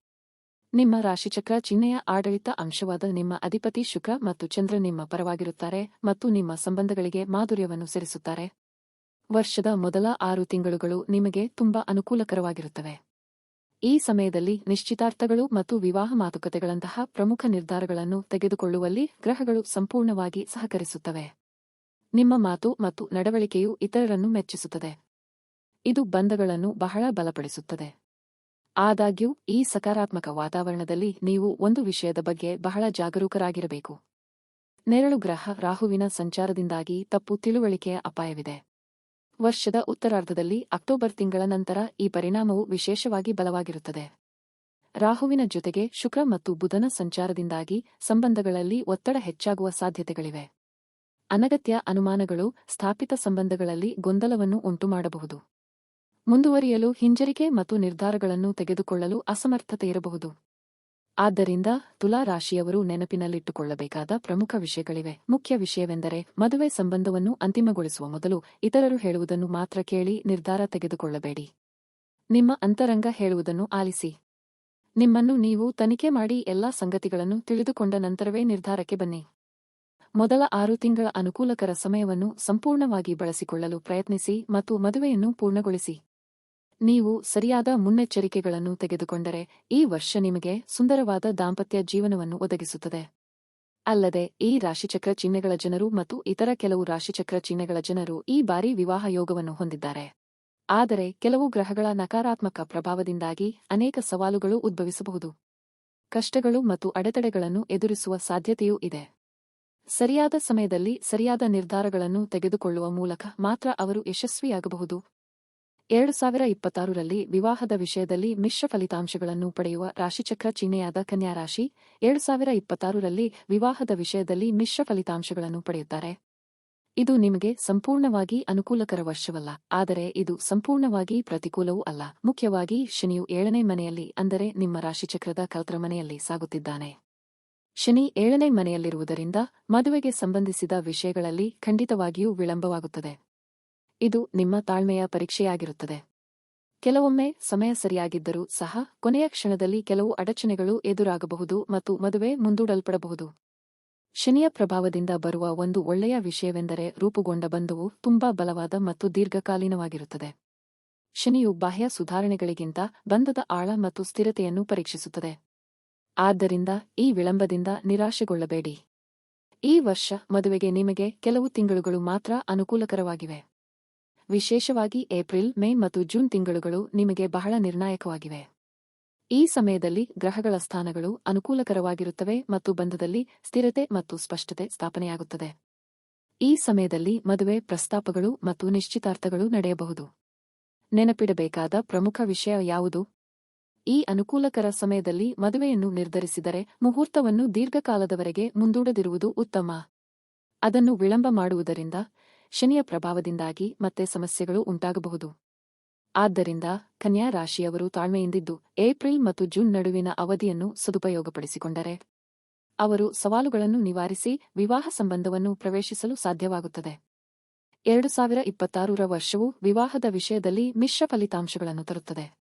ನಿಮ್ಮ ರಾಶಿಚಕ್ರ ಚಿಹ್ನೆಯ ಆಡಳಿತ ಅಂಶವಾದ ನಿಮ್ಮ ಅಧಿಪತಿ ಶುಕ್ರ ಮತ್ತು ಚಂದ್ರ ನಿಮ್ಮ ಪರವಾಗಿರುತ್ತಾರೆ ಮತ್ತು ನಿಮ್ಮ ಸಂಬಂಧಗಳಿಗೆ ಮಾಧುರ್ಯವನ್ನು ಸೇರಿಸುತ್ತಾರೆ. ವರ್ಷದ ಮೊದಲ ಆರು ತಿಂಗಳುಗಳು ನಿಮಗೆ ತುಂಬಾ ಅನುಕೂಲಕರವಾಗಿರುತ್ತವೆ. ಈ ಸಮಯದಲ್ಲಿ ನಿಶ್ಚಿತಾರ್ಥಗಳು ಮತ್ತು ವಿವಾಹ ಮಾತುಕತೆಗಳಂತಹ ಪ್ರಮುಖ ನಿರ್ಧಾರಗಳನ್ನು ತೆಗೆದುಕೊಳ್ಳುವಲ್ಲಿ ಗ್ರಹಗಳು ಸಂಪೂರ್ಣವಾಗಿ ಸಹಕರಿಸುತ್ತವೆ. ನಿಮ್ಮ ಮಾತು ಮತ್ತು ನಡವಳಿಕೆಯು ಇತರರನ್ನು ಮೆಚ್ಚಿಸುತ್ತದೆ. ಇದು ಬಂಧಗಳನ್ನು ಬಹಳ ಬಲಪಡಿಸುತ್ತದೆ. ಆದಾಗ್ಯೂ, ಈ ಸಕಾರಾತ್ಮಕ ವಾತಾವರಣದಲ್ಲಿ ನೀವು ಒಂದು ವಿಷಯದ ಬಗ್ಗೆ ಬಹಳ ಜಾಗರೂಕರಾಗಿರಬೇಕು. ನೆರಳು ಗ್ರಹ ರಾಹುವಿನ ಸಂಚಾರದಿಂದಾಗಿ ತಪ್ಪು ತಿಳುವಳಿಕೆಯ ಅಪಾಯವಿದೆ. ವರ್ಷದ ಉತ್ತರಾರ್ಧದಲ್ಲಿ ಅಕ್ಟೋಬರ್ ತಿಂಗಳ ನಂತರ ಈ ಪರಿಣಾಮವು ವಿಶೇಷವಾಗಿ ಬಲವಾಗಿರುತ್ತದೆ. ರಾಹುವಿನ ಜೊತೆಗೆ ಶುಕ್ರ ಮತ್ತು ಬುಧನ ಸಂಚಾರದಿಂದಾಗಿ ಸಂಬಂಧಗಳಲ್ಲಿ ಒತ್ತಡ ಹೆಚ್ಚಾಗುವ ಸಾಧ್ಯತೆಗಳಿವೆ. ಅನಗತ್ಯ ಅನುಮಾನಗಳು ಸ್ಥಾಪಿತ ಸಂಬಂಧಗಳಲ್ಲಿ ಗೊಂದಲವನ್ನು ಉಂಟುಮಾಡಬಹುದು. ಮುಂದುವರಿಯಲು ಹಿಂಜರಿಕೆ ಮತ್ತು ನಿರ್ಧಾರಗಳನ್ನು ತೆಗೆದುಕೊಳ್ಳಲು ಅಸಮರ್ಥತೆ ಇರಬಹುದು. ಆದ್ದರಿಂದ ತುಲಾ ರಾಶಿಯವರು ನೆನಪಿನಲ್ಲಿಟ್ಟುಕೊಳ್ಳಬೇಕಾದ ಪ್ರಮುಖ ವಿಷಯಗಳಿವೆ. ಮುಖ್ಯ ವಿಷಯವೆಂದರೆ ಮದುವೆ ಸಂಬಂಧವನ್ನು ಅಂತಿಮಗೊಳಿಸುವ ಮೊದಲು ಇತರರು ಹೇಳುವುದನ್ನು ಮಾತ್ರ ಕೇಳಿ ನಿರ್ಧಾರ ತೆಗೆದುಕೊಳ್ಳಬೇಡಿ. ನಿಮ್ಮ ಅಂತರಂಗ ಹೇಳುವುದನ್ನು ಆಲಿಸಿ. ನಿಮ್ಮನ್ನು ನೀವು ತನಿಖೆ ಮಾಡಿ ಎಲ್ಲಾ ಸಂಗತಿಗಳನ್ನು ತಿಳಿದುಕೊಂಡ ನಂತರವೇ ನಿರ್ಧಾರಕ್ಕೆ ಬನ್ನಿ. ಮೊದಲ ಆರು ತಿಂಗಳ ಅನುಕೂಲಕರ ಸಮಯವನ್ನು ಸಂಪೂರ್ಣವಾಗಿ ಬಳಸಿಕೊಳ್ಳಲು ಪ್ರಯತ್ನಿಸಿ ಮತ್ತು ಮದುವೆಯನ್ನು ಪೂರ್ಣಗೊಳಿಸಿ. ನೀವು ಸರಿಯಾದ ಮುನ್ನೆಚ್ಚರಿಕೆಗಳನ್ನು ತೆಗೆದುಕೊಂಡರೆ ಈ ವರ್ಷ ನಿಮಗೆ ಸುಂದರವಾದ ದಾಂಪತ್ಯ ಜೀವನವನ್ನು ಒದಗಿಸುತ್ತದೆ. ಅಲ್ಲದೆ, ಈ ರಾಶಿಚಕ್ರ ಚಿಹ್ನೆಗಳ ಜನರು ಮತ್ತು ಇತರ ಕೆಲವು ರಾಶಿಚಕ್ರ ಚಿಹ್ನೆಗಳ ಜನರು ಈ ಬಾರಿ ವಿವಾಹ ಯೋಗವನ್ನು ಹೊಂದಿದ್ದಾರೆ. ಆದರೆ, ಕೆಲವು ಗ್ರಹಗಳ ನಕಾರಾತ್ಮಕ ಪ್ರಭಾವದಿಂದಾಗಿ ಅನೇಕ ಸವಾಲುಗಳು ಉದ್ಭವಿಸಬಹುದು. ಕಷ್ಟಗಳು ಮತ್ತು ಅಡೆತಡೆಗಳನ್ನು ಎದುರಿಸುವ ಸಾಧ್ಯತೆಯೂ ಇದೆ. ಸರಿಯಾದ ಸಮಯದಲ್ಲಿ ಸರಿಯಾದ ನಿರ್ಧಾರಗಳನ್ನು ತೆಗೆದುಕೊಳ್ಳುವ ಮೂಲಕ ಮಾತ್ರ ಅವರು ಯಶಸ್ವಿಯಾಗಬಹುದು. ಎರಡು ಸಾವಿರ ಇಪ್ಪತ್ತಾರರಲ್ಲಿ ವಿವಾಹದ ವಿಷಯದಲ್ಲಿ ಮಿಶ್ರ ಫಲಿತಾಂಶಗಳನ್ನು ಪಡೆಯುವ ರಾಶಿಚಕ್ರ ಚಿಹ್ನೆಯಾದ ಕನ್ಯಾ ರಾಶಿ ಎರಡು ಸಾವಿರ ಇಪ್ಪತ್ತಾರರಲ್ಲಿ ವಿವಾಹದ ವಿಷಯದಲ್ಲಿ ಮಿಶ್ರ ಫಲಿತಾಂಶಗಳನ್ನು ಪಡೆಯುತ್ತಾರೆ. ಇದು ನಿಮಗೆ ಸಂಪೂರ್ಣವಾಗಿ ಅನುಕೂಲಕರ ವರ್ಷವಲ್ಲ, ಆದರೆ ಇದು ಸಂಪೂರ್ಣವಾಗಿ ಪ್ರತಿಕೂಲವೂ ಅಲ್ಲ. ಮುಖ್ಯವಾಗಿ ಶನಿಯು ಏಳನೇ ಮನೆಯಲ್ಲಿ, ಅಂದರೆ ನಿಮ್ಮ ರಾಶಿಚಕ್ರದ ಕಲ್ತರ ಮನೆಯಲ್ಲಿ ಸಾಗುತ್ತಿದ್ದಾನೆ. ಶನಿ ಏಳನೇ ಮನೆಯಲ್ಲಿರುವುದರಿಂದ ಮದುವೆಗೆ ಸಂಬಂಧಿಸಿದ ವಿಷಯಗಳಲ್ಲಿ ಖಂಡಿತವಾಗಿಯೂ ವಿಳಂಬವಾಗುತ್ತದೆ. ಇದು ನಿಮ್ಮ ತಾಳ್ಮೆಯ ಪರೀಕ್ಷೆಯಾಗಿರುತ್ತದೆ. ಕೆಲವೊಮ್ಮೆ ಸಮಯ ಸರಿಯಾಗಿದ್ದರೂ ಸಹ ಕೊನೆಯ ಕ್ಷಣದಲ್ಲಿ ಕೆಲವು ಅಡಚಣೆಗಳು ಎದುರಾಗಬಹುದು ಮತ್ತು ಮದುವೆ ಮುಂದೂಡಲ್ಪಡಬಹುದು. ಶನಿಯ ಪ್ರಭಾವದಿಂದ ಬರುವ ಒಂದು ಒಳ್ಳೆಯ ವಿಷಯವೆಂದರೆ ರೂಪುಗೊಂಡ ಬಂಧವು ತುಂಬಾ ಬಲವಾದ ಮತ್ತು ದೀರ್ಘಕಾಲೀನವಾಗಿರುತ್ತದೆ. ಶನಿಯು ಬಾಹ್ಯ ಸುಧಾರಣೆಗಳಿಗಿಂತ ಬಂಧದ ಆಳ ಮತ್ತು ಸ್ಥಿರತೆಯನ್ನು ಪರೀಕ್ಷಿಸುತ್ತದೆ. ಆದ್ದರಿಂದ ಈ ವಿಳಂಬದಿಂದ ನಿರಾಶೆಗೊಳ್ಳಬೇಡಿ. ಈ ವರ್ಷ ಮದುವೆಗೆ ನಿಮಗೆ ಕೆಲವು ತಿಂಗಳುಗಳು ಮಾತ್ರ ಅನುಕೂಲಕರವಾಗಿವೆ. ವಿಶೇಷವಾಗಿ ಏಪ್ರಿಲ್, ಮೇ ಮತ್ತು ಜೂನ್ ತಿಂಗಳುಗಳು ನಿಮಗೆ ಬಹಳ ನಿರ್ಣಾಯಕವಾಗಿವೆ. ಈ ಸಮಯದಲ್ಲಿ ಗ್ರಹಗಳ ಸ್ಥಾನಗಳು ಅನುಕೂಲಕರವಾಗಿರುತ್ತವೆ ಮತ್ತು ಬಂಧದಲ್ಲಿ ಸ್ಥಿರತೆ ಮತ್ತು ಸ್ಪಷ್ಟತೆ ಸ್ಥಾಪನೆಯಾಗುತ್ತದೆ. ಈ ಸಮಯದಲ್ಲಿ ಮದುವೆ ಪ್ರಸ್ತಾಪಗಳು ಮತ್ತು ನಿಶ್ಚಿತಾರ್ಥಗಳು ನಡೆಯಬಹುದು. ನೆನಪಿಡಬೇಕಾದ ಪ್ರಮುಖ ವಿಷಯ ಯಾವುದು? ಈ ಅನುಕೂಲಕರ ಸಮಯದಲ್ಲಿ ಮದುವೆಯನ್ನು ನಿರ್ಧರಿಸಿದರೆ ಮುಹೂರ್ತವನ್ನು ದೀರ್ಘಕಾಲದವರೆಗೆ ಮುಂದೂಡದಿರುವುದು ಉತ್ತಮ. ಅದನ್ನು ವಿಳಂಬ ಮಾಡುವುದರಿಂದ ಶನಿಯ ಪ್ರಭಾವದಿಂದಾಗಿ ಮತ್ತೆ ಸಮಸ್ಯೆಗಳು ಉಂಟಾಗಬಹುದು. ಆದ್ದರಿಂದ ಕನ್ಯಾ ರಾಶಿಯವರು ತಾಳ್ಮೆಯಿಂದಿದ್ದು, ಏಪ್ರಿಲ್ ಮತ್ತು ಜೂನ್ ನಡುವಿನ ಅವಧಿಯನ್ನು ಸದುಪಯೋಗಪಡಿಸಿಕೊಂಡರೆ ಅವರು ಸವಾಲುಗಳನ್ನು ನಿವಾರಿಸಿ ವಿವಾಹ ಸಂಬಂಧವನ್ನು ಪ್ರವೇಶಿಸಲು ಸಾಧ್ಯವಾಗುತ್ತದೆ. ಎರಡು ಸಾವಿರ ಇಪ್ಪತ್ತಾರರ ವರ್ಷವು ವಿವಾಹದ ವಿಷಯದಲ್ಲಿ ಮಿಶ್ರ ಫಲಿತಾಂಶಗಳನ್ನು ತರುತ್ತದೆ.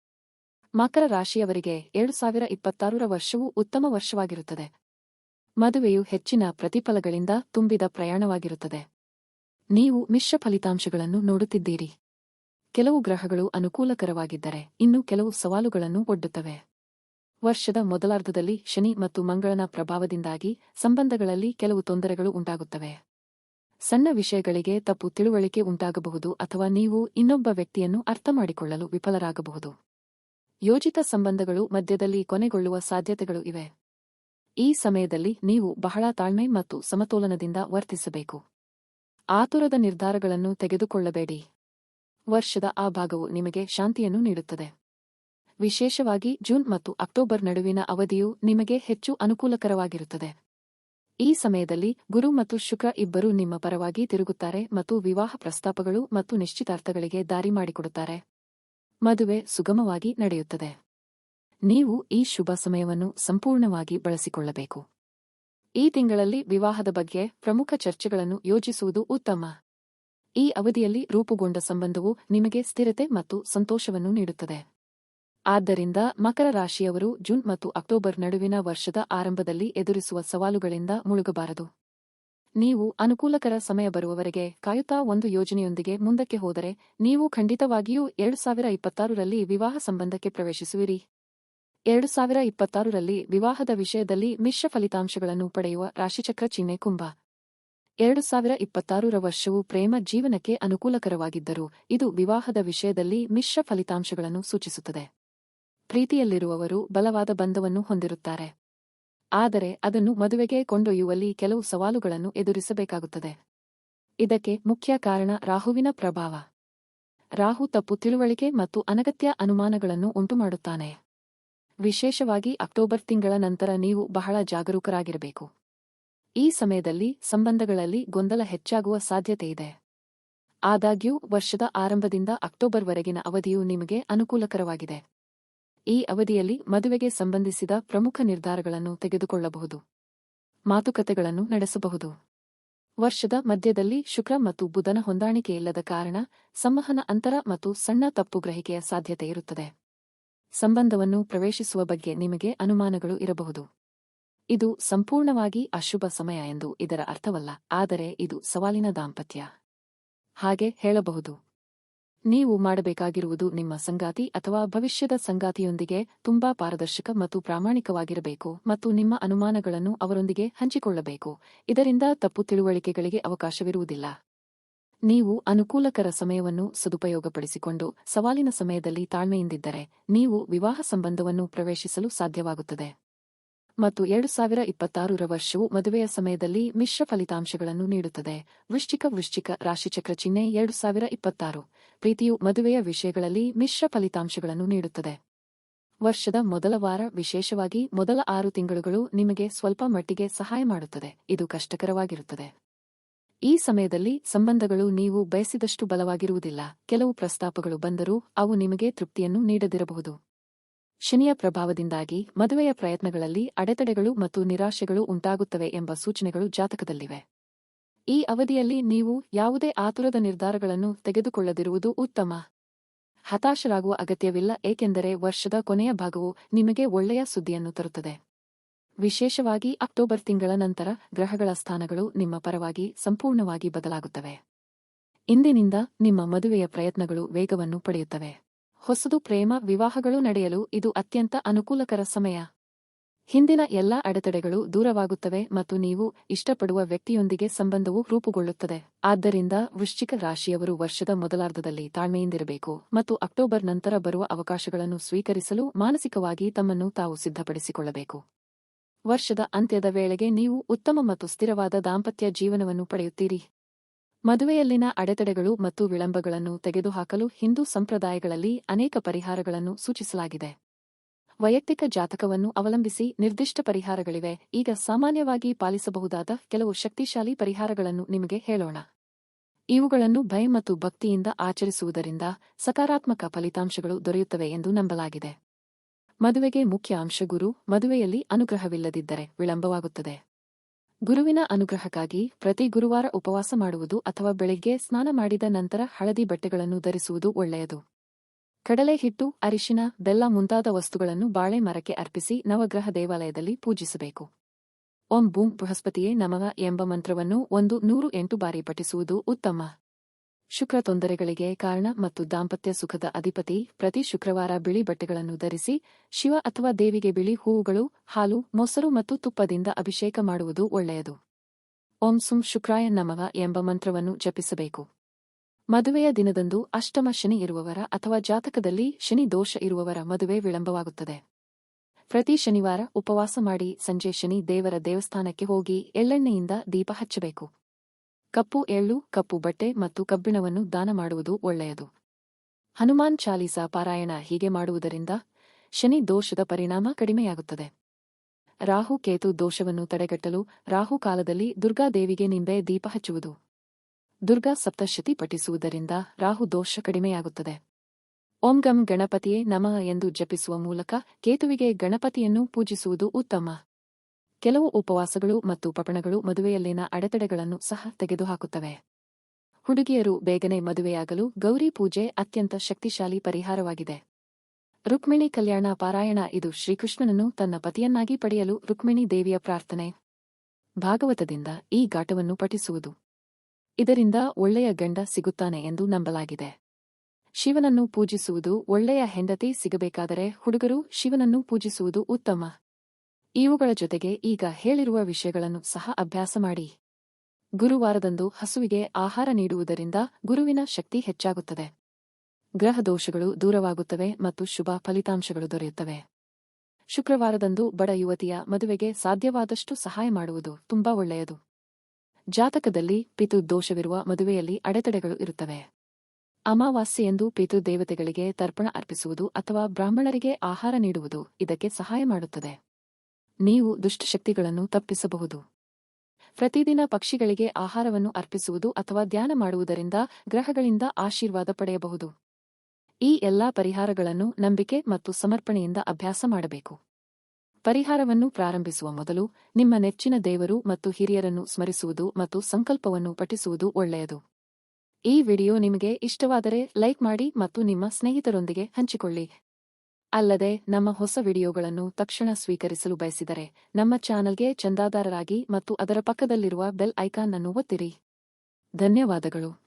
ಮಕರ ರಾಶಿಯವರಿಗೆ ಎರಡು ಸಾವಿರ ಇಪ್ಪತ್ತಾರರ ವರ್ಷವು ಉತ್ತಮ ವರ್ಷವಾಗಿರುತ್ತದೆ. ಮದುವೆಯು ಹೆಚ್ಚಿನ ಪ್ರತಿಫಲಗಳಿಂದ ತುಂಬಿದ ಪ್ರಯಾಣವಾಗಿರುತ್ತದೆ. ನೀವು ಮಿಶ್ರ ಫಲಿತಾಂಶಗಳನ್ನು ನೋಡುತ್ತಿದ್ದೀರಿ. ಕೆಲವು ಗ್ರಹಗಳು ಅನುಕೂಲಕರವಾಗಿದ್ದರೆ ಇನ್ನು ಕೆಲವು ಸವಾಲುಗಳನ್ನು ಒಡ್ಡುತ್ತವೆ. ವರ್ಷದ ಮೊದಲಾರ್ಧದಲ್ಲಿ ಶನಿ ಮತ್ತು ಮಂಗಳನ ಪ್ರಭಾವದಿಂದಾಗಿ ಸಂಬಂಧಗಳಲ್ಲಿ ಕೆಲವು ತೊಂದರೆಗಳು ಉಂಟಾಗುತ್ತವೆ. ಸಣ್ಣ ವಿಷಯಗಳಿಗೆ ತಪ್ಪು ತಿಳುವಳಿಕೆ ಉಂಟಾಗಬಹುದು ಅಥವಾ ನೀವು ಇನ್ನೊಬ್ಬ ವ್ಯಕ್ತಿಯನ್ನು ಅರ್ಥಮಾಡಿಕೊಳ್ಳಲು ವಿಫಲರಾಗಬಹುದು. ಯೋಜಿತ ಸಂಬಂಧಗಳು ಮಧ್ಯದಲ್ಲಿ ಕೊನೆಗೊಳ್ಳುವ ಸಾಧ್ಯತೆಗಳು ಇವೆ. ಈ ಸಮಯದಲ್ಲಿ ನೀವು ಬಹಳ ತಾಳ್ಮೆ ಮತ್ತು ಸಮತೋಲನದಿಂದ ವರ್ತಿಸಬೇಕು. ಆತುರದ ನಿರ್ಧಾರಗಳನ್ನು ತೆಗೆದುಕೊಳ್ಳಬೇಡಿ. ವರ್ಷದ ಆ ಭಾಗವು ನಿಮಗೆ ಶಾಂತಿಯನ್ನು ನೀಡುತ್ತದೆ. ವಿಶೇಷವಾಗಿ ಜೂನ್ ಮತ್ತು ಅಕ್ಟೋಬರ್ ನಡುವಿನ ಅವಧಿಯು ನಿಮಗೆ ಹೆಚ್ಚು ಅನುಕೂಲಕರವಾಗಿರುತ್ತದೆ. ಈ ಸಮಯದಲ್ಲಿ ಗುರು ಮತ್ತು ಶುಕ್ರ ಇಬ್ಬರೂ ನಿಮ್ಮ ಪರವಾಗಿ ತಿರುಗುತ್ತಾರೆ ಮತ್ತು ವಿವಾಹ ಪ್ರಸ್ತಾಪಗಳು ಮತ್ತು ನಿಶ್ಚಿತಾರ್ಥಗಳಿಗೆ ದಾರಿ ಮಾಡಿಕೊಡುತ್ತಾರೆ. ಮದುವೆ ಸುಗಮವಾಗಿ ನಡೆಯುತ್ತದೆ. ನೀವು ಈ ಶುಭ ಸಮಯವನ್ನು ಸಂಪೂರ್ಣವಾಗಿ ಬಳಸಿಕೊಳ್ಳಬೇಕು. ಈ ತಿಂಗಳಲ್ಲಿ ವಿವಾಹದ ಬಗ್ಗೆ ಪ್ರಮುಖ ಚರ್ಚೆಗಳನ್ನು ಯೋಜಿಸುವುದು ಉತ್ತಮ. ಈ ಅವಧಿಯಲ್ಲಿ ರೂಪುಗೊಂಡ ಸಂಬಂಧವು ನಿಮಗೆ ಸ್ಥಿರತೆ ಮತ್ತು ಸಂತೋಷವನ್ನು ನೀಡುತ್ತದೆ. ಆದ್ದರಿಂದ ಮಕರ ರಾಶಿಯವರು ಜೂನ್ ಮತ್ತು ಅಕ್ಟೋಬರ್ ನಡುವಿನ ವರ್ಷದ ಆರಂಭದಲ್ಲಿ ಎದುರಿಸುವ ಸವಾಲುಗಳಿಂದ ಮುಳುಗಬಾರದು. ನೀವು ಅನುಕೂಲಕರ ಸಮಯ ಬರುವವರೆಗೆ ಕಾಯುತ್ತಾ ಒಂದು ಯೋಜನೆಯೊಂದಿಗೆ ಮುಂದಕ್ಕೆ ಹೋದರೆ, ನೀವು ಖಂಡಿತವಾಗಿಯೂ ಎರಡು ಸಾವಿರ ಇಪ್ಪತ್ತಾರರಲ್ಲಿ ವಿವಾಹ ಸಂಬಂಧಕ್ಕೆ ಪ್ರವೇಶಿಸುವಿರಿ. ಎರಡು ಸಾವಿರ ಇಪ್ಪತ್ತಾರರಲ್ಲಿ ವಿವಾಹದ ವಿಷಯದಲ್ಲಿ ಮಿಶ್ರ ಫಲಿತಾಂಶಗಳನ್ನು ಪಡೆಯುವ ರಾಶಿಚಕ್ರ ಚಿಹ್ನೆ ಕುಂಭ. ಎರಡು ಸಾವಿರ ಇಪ್ಪತ್ತಾರರ ವರ್ಷವು ಪ್ರೇಮ ಜೀವನಕ್ಕೆ ಅನುಕೂಲಕರವಾಗಿದ್ದರೂ ಇದು ವಿವಾಹದ ವಿಷಯದಲ್ಲಿ ಮಿಶ್ರ ಫಲಿತಾಂಶಗಳನ್ನು ಸೂಚಿಸುತ್ತದೆ. ಪ್ರೀತಿಯಲ್ಲಿರುವವರು ಬಲವಾದ ಬಂಧವನ್ನು ಹೊಂದಿರುತ್ತಾರೆ. ಆದರೆ ಅದನ್ನು ಮದುವೆಗೆ ಕೊಂಡೊಯ್ಯುವಲ್ಲಿ ಕೆಲವು ಸವಾಲುಗಳನ್ನು ಎದುರಿಸಬೇಕಾಗುತ್ತದೆ. ಇದಕ್ಕೆ ಮುಖ್ಯ ಕಾರಣ ರಾಹುವಿನ ಪ್ರಭಾವ. ರಾಹು ತಪ್ಪು ತಿಳುವಳಿಕೆ ಮತ್ತು ಅನಗತ್ಯ ಅನುಮಾನಗಳನ್ನು ಉಂಟುಮಾಡುತ್ತಾನೆ. ವಿಶೇಷವಾಗಿ ಅಕ್ಟೋಬರ್ ತಿಂಗಳ ನಂತರ ನೀವು ಬಹಳ ಜಾಗರೂಕರಾಗಿರಬೇಕು. ಈ ಸಮಯದಲ್ಲಿ ಸಂಬಂಧಗಳಲ್ಲಿ ಗೊಂದಲ ಹೆಚ್ಚಾಗುವ ಸಾಧ್ಯತೆಯಿದೆ ಆದಾಗ್ಯೂ, ವರ್ಷದ ಆರಂಭದಿಂದ ಅಕ್ಟೋಬರ್ವರೆಗಿನ ಅವಧಿಯು ನಿಮಗೆ ಅನುಕೂಲಕರವಾಗಿದೆ. ಈ ಅವಧಿಯಲ್ಲಿ ಮದುವೆಗೆ ಸಂಬಂಧಿಸಿದ ಪ್ರಮುಖ ನಿರ್ಧಾರಗಳನ್ನು ತೆಗೆದುಕೊಳ್ಳಬಹುದು. ಮಾತುಕತೆಗಳನ್ನು ನಡೆಸಬಹುದು. ವರ್ಷದ ಮಧ್ಯದಲ್ಲಿ ಶುಕ್ರ ಮತ್ತು ಬುಧನ ಹೊಂದಾಣಿಕೆಯಿಲ್ಲದ ಕಾರಣ, ಸಂವಹನ ಅಂತರ ಮತ್ತು ಸಣ್ಣ ತಪ್ಪು ಗ್ರಹಿಕೆಯ ಸಾಧ್ಯತೆ ಇರುತ್ತದೆ. ಸಂಬಂಧವನ್ನು ಪ್ರವೇಶಿಸುವ ಬಗ್ಗೆ ನಿಮಗೆ ಅನುಮಾನಗಳು ಇರಬಹುದು. ಇದು ಸಂಪೂರ್ಣವಾಗಿ ಅಶುಭ ಸಮಯ ಎಂದು ಇದರ ಅರ್ಥವಲ್ಲ, ಆದರೆ ಇದು ಸವಾಲಿನ ದಾಂಪತ್ಯ. ಹಾಗೆ ಹೇಳಬಹುದು. ನೀವು ಮಾಡಬೇಕಾಗಿರುವುದು ನಿಮ್ಮ ಸಂಗಾತಿ ಅಥವಾ ಭವಿಷ್ಯದ ಸಂಗಾತಿಯೊಂದಿಗೆ ತುಂಬಾ ಪಾರದರ್ಶಕ ಮತ್ತು ಪ್ರಾಮಾಣಿಕವಾಗಿರಬೇಕು ಮತ್ತು ನಿಮ್ಮ ಅನುಮಾನಗಳನ್ನು ಅವರೊಂದಿಗೆ ಹಂಚಿಕೊಳ್ಳಬೇಕು. ಇದರಿಂದ ತಪ್ಪು ತಿಳುವಳಿಕೆಗಳಿಗೆ ಅವಕಾಶವಿರುವುದಿಲ್ಲ. ನೀವು ಅನುಕೂಲಕರ ಸಮಯವನ್ನು ಸದುಪಯೋಗಪಡಿಸಿಕೊಂಡು ಸವಾಲಿನ ಸಮಯದಲ್ಲಿ ತಾಳ್ಮೆಯಿಂದಿದ್ದರೆ ನೀವು ವಿವಾಹ ಸಂಬಂಧವನ್ನು ಪ್ರವೇಶಿಸಲು ಸಾಧ್ಯವಾಗುತ್ತದೆ. ಮತ್ತು ಎರಡು ಸಾವಿರ ಇಪ್ಪತ್ತಾರರ ವರ್ಷವು ಮದುವೆಯ ಸಮಯದಲ್ಲಿ ಮಿಶ್ರ ಫಲಿತಾಂಶಗಳನ್ನು ನೀಡುತ್ತದೆ. ವೃಶ್ಚಿಕ ವೃಶ್ಚಿಕ ರಾಶಿಚಕ್ರ ಚಿಹ್ನೆ ಎರಡು ಸಾವಿರ ಇಪ್ಪತ್ತಾರು. ಪ್ರೀತಿಯು ಮದುವೆಯ ವಿಷಯಗಳಲ್ಲಿ ಮಿಶ್ರ ಫಲಿತಾಂಶಗಳನ್ನು ನೀಡುತ್ತದೆ. ವರ್ಷದ ಮೊದಲ ವಾರ ವಿಶೇಷವಾಗಿ ಮೊದಲ ಆರು ತಿಂಗಳುಗಳು ನಿಮಗೆ ಸ್ವಲ್ಪ ಮಟ್ಟಿಗೆ ಸಹಾಯ ಮಾಡುತ್ತದೆ. ಇದು ಕಷ್ಟಕರವಾಗಿರುತ್ತದೆ. ಈ ಸಮಯದಲ್ಲಿ ಸಂಬಂಧಗಳು ನೀವು ಬಯಸಿದಷ್ಟು ಬಲವಾಗಿರುವುದಿಲ್ಲ. ಕೆಲವು ಪ್ರಸ್ತಾಪಗಳು ಬಂದರೂ ಅವು ನಿಮಗೆ ತೃಪ್ತಿಯನ್ನು ನೀಡದಿರಬಹುದು. ಶನಿಯ ಪ್ರಭಾವದಿಂದಾಗಿ ಮದುವೆಯ ಪ್ರಯತ್ನಗಳಲ್ಲಿ ಅಡೆತಡೆಗಳು ಮತ್ತು ನಿರಾಶೆಗಳು ಉಂಟಾಗುತ್ತವೆ ಎಂಬ ಸೂಚನೆಗಳು ಜಾತಕದಲ್ಲಿವೆ. ಈ ಅವಧಿಯಲ್ಲಿ ನೀವು ಯಾವುದೇ ಆತುರದ ನಿರ್ಧಾರಗಳನ್ನು ತೆಗೆದುಕೊಳ್ಳದಿರುವುದು ಉತ್ತಮ. ಹತಾಶರಾಗುವ ಅಗತ್ಯವಿಲ್ಲ, ಏಕೆಂದರೆ ವರ್ಷದ ಕೊನೆಯ ಭಾಗವು ನಿಮಗೆ ಒಳ್ಳೆಯ ಸುದ್ದಿಯನ್ನು ತರುತ್ತದೆ. ವಿಶೇಷವಾಗಿ ಅಕ್ಟೋಬರ್ ತಿಂಗಳ ನಂತರ ಗ್ರಹಗಳ ಸ್ಥಾನಗಳು ನಿಮ್ಮ ಪರವಾಗಿ ಸಂಪೂರ್ಣವಾಗಿ ಬದಲಾಗುತ್ತವೆ. ಇಂದಿನಿಂದ ನಿಮ್ಮ ಮದುವೆಯ ಪ್ರಯತ್ನಗಳು ವೇಗವನ್ನು ಪಡೆಯುತ್ತವೆ. ಹೊಸದು ಪ್ರೇಮ ವಿವಾಹಗಳು ನಡೆಯಲು ಇದು ಅತ್ಯಂತ ಅನುಕೂಲಕರ ಸಮಯ. ಹಿಂದಿನ ಎಲ್ಲಾ ಅಡೆತಡೆಗಳು ದೂರವಾಗುತ್ತವೆ ಮತ್ತು ನೀವು ಇಷ್ಟಪಡುವ ವ್ಯಕ್ತಿಯೊಂದಿಗೆ ಸಂಬಂಧವು ರೂಪುಗೊಳ್ಳುತ್ತದೆ. ಆದ್ದರಿಂದ ವೃಶ್ಚಿಕ ರಾಶಿಯವರು ವರ್ಷದ ಮೊದಲಾರ್ಧದಲ್ಲಿ ತಾಳ್ಮೆಯಿಂದಿರಬೇಕು ಮತ್ತು ಅಕ್ಟೋಬರ್ ನಂತರ ಬರುವ ಅವಕಾಶಗಳನ್ನು ಸ್ವೀಕರಿಸಲು ಮಾನಸಿಕವಾಗಿ ತಮ್ಮನ್ನು ತಾವು ಸಿದ್ಧಪಡಿಸಿಕೊಳ್ಳಬೇಕು. ವರ್ಷದ ಅಂತ್ಯದ ವೇಳೆಗೆ ನೀವು ಉತ್ತಮ ಮತ್ತು ಸ್ಥಿರವಾದ ದಾಂಪತ್ಯ ಜೀವನವನ್ನು ಪಡೆಯುತ್ತೀರಿ. ಮದುವೆಯಲ್ಲಿನ ಅಡೆತಡೆಗಳು ಮತ್ತು ವಿಳಂಬಗಳನ್ನು ತೆಗೆದುಹಾಕಲು ಹಿಂದೂ ಸಂಪ್ರದಾಯಗಳಲ್ಲಿ ಅನೇಕ ಪರಿಹಾರಗಳನ್ನು ಸೂಚಿಸಲಾಗಿದೆ. ವೈಯಕ್ತಿಕ ಜಾತಕವನ್ನು ಅವಲಂಬಿಸಿ ನಿರ್ದಿಷ್ಟ ಪರಿಹಾರಗಳಿವೆ. ಈಗ ಸಾಮಾನ್ಯವಾಗಿ ಪಾಲಿಸಬಹುದಾದ ಕೆಲವು ಶಕ್ತಿಶಾಲಿ ಪರಿಹಾರಗಳನ್ನು ನಿಮಗೆ ಹೇಳೋಣ. ಇವುಗಳನ್ನು ಭಯ ಮತ್ತು ಭಕ್ತಿಯಿಂದ ಆಚರಿಸುವುದರಿಂದ ಸಕಾರಾತ್ಮಕ ಫಲಿತಾಂಶಗಳು ದೊರೆಯುತ್ತವೆ ಎಂದು ನಂಬಲಾಗಿದೆ. ಮದುವೆಗೆ ಮುಖ್ಯ ಅಂಶ ಗುರು ಮದುವೆಯಲ್ಲಿ ಅನುಗ್ರಹವಿಲ್ಲದಿದ್ದರೆ ವಿಳಂಬವಾಗುತ್ತದೆ. ಗುರುವಿನ ಅನುಗ್ರಹಕ್ಕಾಗಿ ಪ್ರತಿ ಗುರುವಾರ ಉಪವಾಸ ಮಾಡುವುದು ಅಥವಾ ಬೆಳಿಗ್ಗೆ ಸ್ನಾನ ಮಾಡಿದ ನಂತರ ಹಳದಿ ಬಟ್ಟೆಗಳನ್ನು ಧರಿಸುವುದು ಒಳ್ಳೆಯದು. ಕಡಲೆ ಹಿಟ್ಟು, ಅರಿಶಿನ, ಬೆಲ್ಲ ಮುಂತಾದ ವಸ್ತುಗಳನ್ನು ಬಾಳೆ ಮರಕ್ಕೆ ಅರ್ಪಿಸಿ ನವಗ್ರಹ ದೇವಾಲಯದಲ್ಲಿ ಪೂಜಿಸಬೇಕು. ಓಂ ಬೂಂ ಬೃಹಸ್ಪತಿಯೇ ನಮಃ ಎಂಬ ಮಂತ್ರವನ್ನು ಒಂದು ನೂರು ಎಂಟು ಬಾರಿ ಪಠಿಸುವುದು ಉತ್ತಮ. ಶುಕ್ರ ತೊಂದರೆಗಳಿಗೆ ಕಾರಣ ಮತ್ತು ದಾಂಪತ್ಯ ಸುಖದ ಅಧಿಪತಿ ಪ್ರತಿ ಶುಕ್ರವಾರ ಬಿಳಿ ಬಟ್ಟೆಗಳನ್ನು ಧರಿಸಿ, ಶಿವ ಅಥವಾ ದೇವಿಗೆ ಬಿಳಿ ಹೂವುಗಳು, ಹಾಲು, ಮೊಸರು ಮತ್ತು ತುಪ್ಪದಿಂದ ಅಭಿಷೇಕ ಮಾಡುವುದು ಒಳ್ಳೆಯದು. ಓಂ ಸುಂ ಶುಕ್ರಾಯ ನಮವ ಎಂಬ ಮಂತ್ರವನ್ನು ಜಪಿಸಬೇಕು. ಮದುವೆಯ ದಿನದಂದು ಅಷ್ಟಮ ಶನಿ ಇರುವವರ ಅಥವಾ ಜಾತಕದಲ್ಲಿ ಶನಿ ದೋಷ ಇರುವವರ ಮದುವೆ ವಿಳಂಬವಾಗುತ್ತದೆ. ಪ್ರತಿ ಶನಿವಾರ ಉಪವಾಸ ಮಾಡಿ ಸಂಜೆ ಶನಿ ದೇವರ ದೇವಸ್ಥಾನಕ್ಕೆ ಹೋಗಿ ಎಳ್ಳೆಣ್ಣೆಯಿಂದ ದೀಪ ಹಚ್ಚಬೇಕು. ಕಪ್ಪು ಎಳ್ಳು, ಕಪ್ಪು ಬಟ್ಟೆ ಮತ್ತು ಕಬ್ಬಿಣವನ್ನು ದಾನ ಮಾಡುವುದು ಒಳ್ಳೆಯದು. ಹನುಮಾನ್ ಚಾಲೀಸ ಪಾರಾಯಣ ಹೀಗೆ ಮಾಡುವುದರಿಂದ ಶನಿ ದೋಷದ ಪರಿಣಾಮ ಕಡಿಮೆಯಾಗುತ್ತದೆ. ರಾಹು ಕೇತು ದೋಷವನ್ನು ತಡೆಗಟ್ಟಲು ರಾಹು ಕಾಲದಲ್ಲಿ ದುರ್ಗಾದೇವಿಗೆ ನಿಂಬೆ ದೀಪ ಹಚ್ಚುವುದು. ದುರ್ಗಾ ಸಪ್ತಶತಿ ಪಠಿಸುವುದರಿಂದ ರಾಹು ದೋಷ ಕಡಿಮೆಯಾಗುತ್ತದೆ. ಓಂ ಗಂ ಗಣಪತಿಯೇ ನಮಃ ಎಂದು ಜಪಿಸುವ ಮೂಲಕ ಕೇತುವಿಗೆ ಗಣಪತಿಯನ್ನು ಪೂಜಿಸುವುದು ಉತ್ತಮ. ಕೆಲವು ಉಪವಾಸಗಳು ಮತ್ತು ಪಪಣಗಳು ಮದುವೆಯಲ್ಲಿನ ಅಡೆತಡೆಗಳನ್ನು ಸಹ ತೆಗೆದುಹಾಕುತ್ತವೆ. ಹುಡುಗಿಯರು ಬೇಗನೆ ಮದುವೆಯಾಗಲು ಗೌರಿ ಪೂಜೆ ಅತ್ಯಂತ ಶಕ್ತಿಶಾಲಿ ಪರಿಹಾರವಾಗಿದೆ. ರುಕ್ಮಿಣಿ ಕಲ್ಯಾಣ ಪಾರಾಯಣ ಇದು ಶ್ರೀಕೃಷ್ಣನನ್ನು ತನ್ನ ಪತಿಯನ್ನಾಗಿ ಪಡೆಯಲು ರುಕ್ಮಿಣಿ ದೇವಿಯ ಪ್ರಾರ್ಥನೆ. ಭಾಗವತದಿಂದ ಈ ಘಾಟವನ್ನು ಪಠಿಸುವುದು. ಇದರಿಂದ ಒಳ್ಳೆಯ ಗಂಡ ಸಿಗುತ್ತಾನೆ ಎಂದು ನಂಬಲಾಗಿದೆ. ಶಿವನನ್ನು ಪೂಜಿಸುವುದು ಒಳ್ಳೆಯ ಹೆಂಡತಿ ಸಿಗಬೇಕಾದರೆ ಹುಡುಗರು ಶಿವನನ್ನು ಪೂಜಿಸುವುದು ಉತ್ತಮ. ಇವುಗಳ ಜೊತೆಗೆ ಈಗ ಹೇಳಿರುವ ವಿಷಯಗಳನ್ನು ಸಹ ಅಭ್ಯಾಸ ಮಾಡಿ. ಗುರುವಾರದಂದು ಹಸುವಿಗೆ ಆಹಾರ ನೀಡುವುದರಿಂದ ಗುರುವಿನ ಶಕ್ತಿ ಹೆಚ್ಚಾಗುತ್ತದೆ. ಗ್ರಹ ದೋಷಗಳು ದೂರವಾಗುತ್ತವೆ ಮತ್ತು ಶುಭ ಫಲಿತಾಂಶಗಳು ದೊರೆಯುತ್ತವೆ. ಶುಕ್ರವಾರದಂದು ಬಡ ಯುವತಿಯ ಮದುವೆಗೆ ಸಾಧ್ಯವಾದಷ್ಟು ಸಹಾಯ ಮಾಡುವುದು ತುಂಬಾ ಒಳ್ಳೆಯದು. ಜಾತಕದಲ್ಲಿ ಪಿತೃ ದೋಷವಿರುವ ಮದುವೆಯಲ್ಲಿ ಅಡೆತಡೆಗಳು ಇರುತ್ತವೆ. ಅಮಾವಾಸ್ಯೆಯಂದು ಪಿತೃದೇವತೆಗಳಿಗೆ ತರ್ಪಣ ಅರ್ಪಿಸುವುದು ಅಥವಾ ಬ್ರಾಹ್ಮಣರಿಗೆ ಆಹಾರ ನೀಡುವುದು ಇದಕ್ಕೆ ಸಹಾಯ ಮಾಡುತ್ತದೆ. ನೀವು ದುಷ್ಟಶಕ್ತಿಗಳನ್ನು ತಪ್ಪಿಸಬಹುದು. ಪ್ರತಿದಿನ ಪಕ್ಷಿಗಳಿಗೆ ಆಹಾರವನ್ನು ಅರ್ಪಿಸುವುದು ಅಥವಾ ಧ್ಯಾನ ಮಾಡುವುದರಿಂದ ಗ್ರಹಗಳಿಂದ ಆಶೀರ್ವಾದ ಪಡೆಯಬಹುದು. ಈ ಎಲ್ಲಾ ಪರಿಹಾರಗಳನ್ನು ನಂಬಿಕೆ ಮತ್ತು ಸಮರ್ಪಣೆಯಿಂದ ಅಭ್ಯಾಸ ಮಾಡಬೇಕು. ಪರಿಹಾರವನ್ನು ಪ್ರಾರಂಭಿಸುವ ಮೊದಲು ನಿಮ್ಮ ನೆಚ್ಚಿನ ದೇವರು ಮತ್ತು ಹಿರಿಯರನ್ನು ಸ್ಮರಿಸುವುದು ಮತ್ತು ಸಂಕಲ್ಪವನ್ನು ಪಠಿಸುವುದು ಒಳ್ಳೆಯದು. ಈ ವಿಡಿಯೋ ನಿಮಗೆ ಇಷ್ಟವಾದರೆ ಲೈಕ್ ಮಾಡಿ ಮತ್ತು ನಿಮ್ಮ ಸ್ನೇಹಿತರೊಂದಿಗೆ ಹಂಚಿಕೊಳ್ಳಿ. ಅಲ್ಲದೆ ನಮ್ಮ ಹೊಸ ವಿಡಿಯೋಗಳನ್ನು ತಕ್ಷಣ ಸ್ವೀಕರಿಸಲು ಬಯಸಿದರೆ ನಮ್ಮ ಚಾನಲ್ಗೆ ಚಂದಾದಾರರಾಗಿ ಮತ್ತು ಅದರ ಪಕ್ಕದಲ್ಲಿರುವ ಬೆಲ್ ಐಕಾನ್ ಅನ್ನು ಒತ್ತಿರಿ. ಧನ್ಯವಾದಗಳು.